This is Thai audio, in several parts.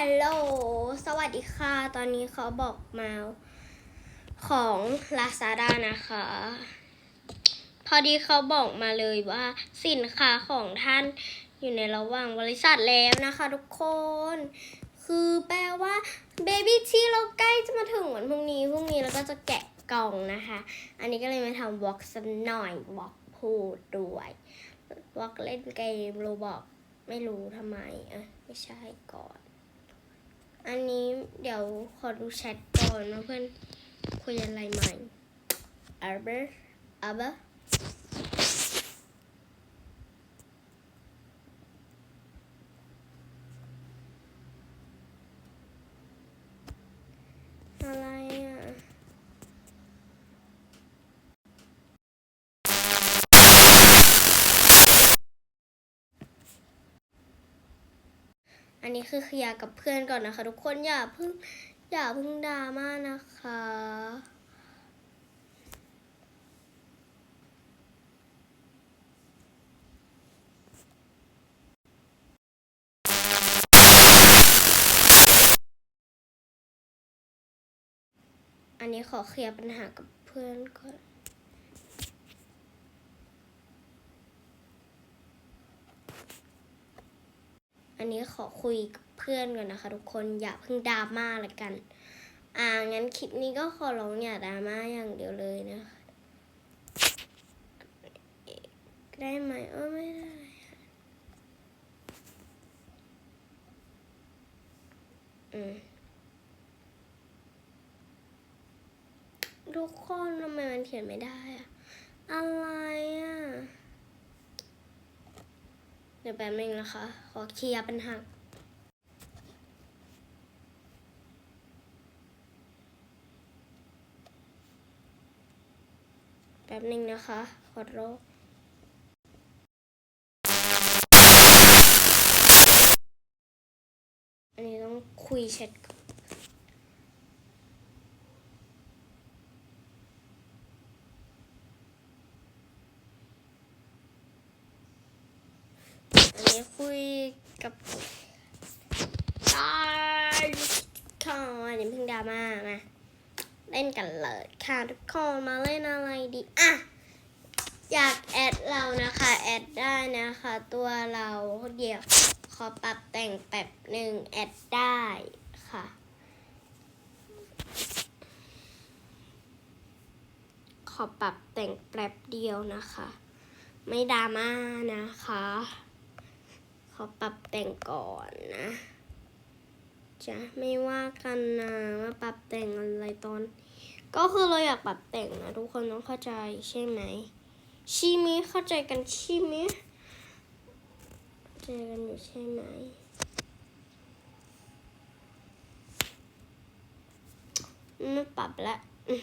ฮัลโหล สวัสดีค่ะ ตอนนี้เขาบอกมาของ Lazada นะคะ พอดีเขาบอกมาเลยว่าสินค้าของท่านอยู่ในระหว่างบริษัทแล้วนะคะทุกคน คือแปลว่า Baby ที่เราใกล้จะมาถึงวันพรุ่งนี้ พรุ่งนี้เราก็จะแกะกล่องนะคะ อันนี้ก็เลยมาทำวอล์กสักหน่อยวอล์กพูดด้วยวอล์กเล่นเกมโรบอกไม่รู้ทำไมอะไม่ใช่ก่อน อันนี้เดี๋ยวขอดูแชทก่อนว่าเพื่อนคุยอะไรใหม่อัลเบอร์อัลเบอร์อะ อันนี้คือเคลียร์กับเพื่อนก่อนนะคะ ทุกคนอย่าเพิ่งอย่าเพิ่งดราม่านะคะ อันนี้ขอเคลียร์ปัญหากับเพื่อนก่อน อันนี้ขอคุยกับเพื่อนก่อนนะคะ ทุกคนอย่าเพิ่งดราม่าละกัน อ่างั้นคลิปนี้ก็ขอร้องอย่าดราม่าอย่างเดียวเลยนะคะได้ไหมเออไม่ได้อืมทุกคนทำไมมันเขียนไม่ได้อะอะไรอะ เดี๋ยวแป๊บนึงนะคะ ขอเคลียร์ปัญหาแป๊บนึงนะคะ ขอรออันนี้ต้องคุยแชทกับนอันนี้ คุยกับตายค่ะอันนี้เพิ่งดราม่ามาเล่นกันเลยค่ะทุกคนมาเล่นอะไรดีอะอยากแอดเรานะคะแอดได้นะคะ ตัวเราเดี๋ยวขอปรับแต่งแป๊บหนึ่งแอดได้ค่ะขอปรับแต่งแป๊บเดียวนะคะ ไม่ดราม่านะคะ ขอปรับแต่งก่อนนะจะไม่ว่ากันนะว่าปรับแต่งอะไรตอน ก็คือเราอยากปรับแต่งนะทุกคนต้องเข้าใจใช่ไหมชิมิเข้าใจกันชิมิเข้าใจกันอยู่ใช่ไหมไม่ปรับละอืม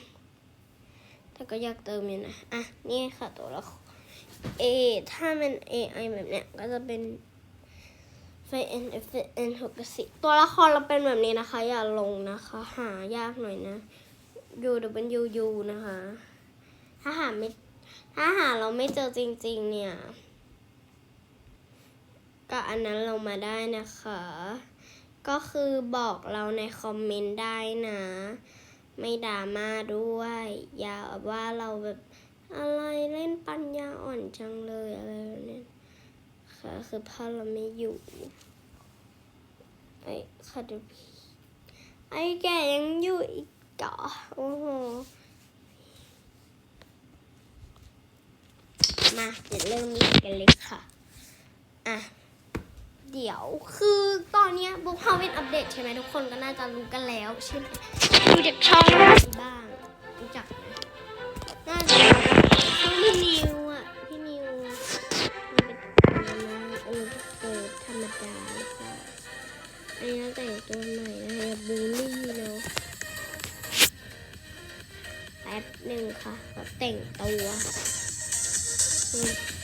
แต่ก็อยากเติมอยู่นะ อะ นี่ค่ะตัวละคร A ถ้าเป็น AI แบบเนี้ย ก็จะเป็น f n f n หกสิตัวละครเราเป็นแบบนี้นะคะ อย่าลงนะคะ หายากหน่อยนะ U W U นะคะ ถ้าหาไม่ถ้าหาเราไม่เจอจริง ๆ เนี่ย ก็อันนั้นเรามาได้นะคะ ก็คือบอกเราในคอมเมนต์ได้นะ ไม่ดรามาด้วย อย่าว่าเราแบบอะไรเล่นปัญญาอ่อนจังเลยอะไร ค่ะคือพ่อเราไม่อยู่ ไอ้ค่ะเดี๋ยวพี่ไอ้แกยังอยู่อีกเหรอโอ้โหมาเดี๋ยวเริ่มเล่นกันเลยค่ะ อะ เดี๋ยวคือตอนเนี้ยบุ๊กเฮาเป็นอัปเดตใช่ไหมทุกคนก็น่าจะรู้กันแล้วใช่ไหมดูจากช่องอะไรบ้างรู้จัก อื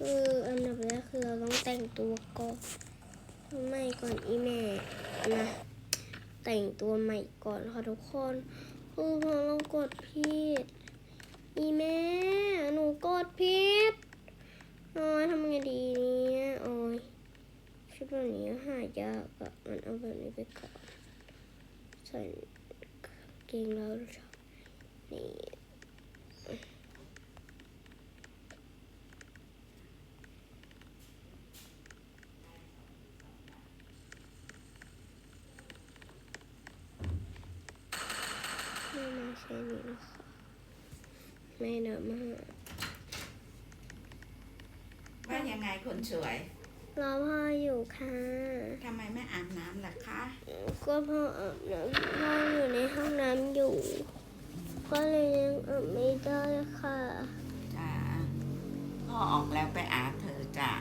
คืออันดับแรกคือเราต้องแต่งตัวก่อนไม่ก่อนอีแม่นะ แต่งตัวใหม่ก่อนค่ะทุกคนคือพอเรากดผิดอีแม่หนูกดผิดโอ้ยทำไงดีเนี่ยโอ้ยชุดแบบนี้หายากอะมันเอาแบบนี้ไปก่อนใส่กางเกงแล้วชอบนี่ ใช่นี้นะคะไม่เนอะมากว่ายังไงคนสวยรอพ่ออยู่ค่ะทำไมไม่อาบน้ำล่ะคะก็พ่ออาบน้ำพ่ออยู่ในห้องน้ำอยู่ ก็เลยยังอาบไม่ได้ค่ะจ้าพ่อออกแล้วไปอาบเธอะจ้า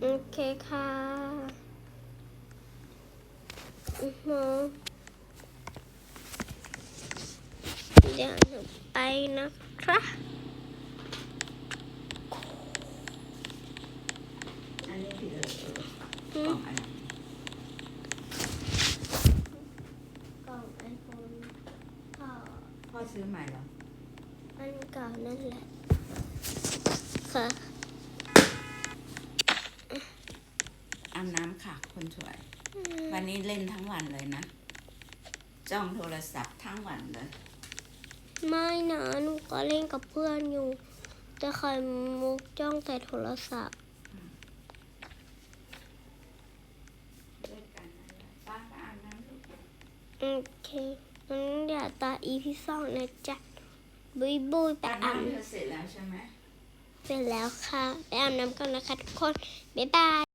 โอเคค่ะอือหมอ เดี๋ยวหนูไปนะคะอันนี้พี่เออเอออืกล่อมงอะไรกล่องไอโฟนค่ะพ่อซื้อใหม่เหรออันเก่านั่นแหละค่ะอาบน้ำค่ะ คนสวย วันนี้เล่นทั้งวันเลยนะ จ้องโทรศัพท์ทั้งวันเลย ไม่นะหนูก็เล่นกับเพื่อนอยู่ แต่ไข่มุกจ้องแต่โทรศัพท์เล่นกันนะป้าก็อาบน้ำลูกโอเคงั้นเดี๋ยวตาอีพีสองนะจ๊ะบุยบุยไปอาบอาบน้ำเธอเสร็จแล้วใช่ไหมเสร็จแล้วค่ะ ไปอาบน้ำกันนะคะทุกคน บ๊ายบาย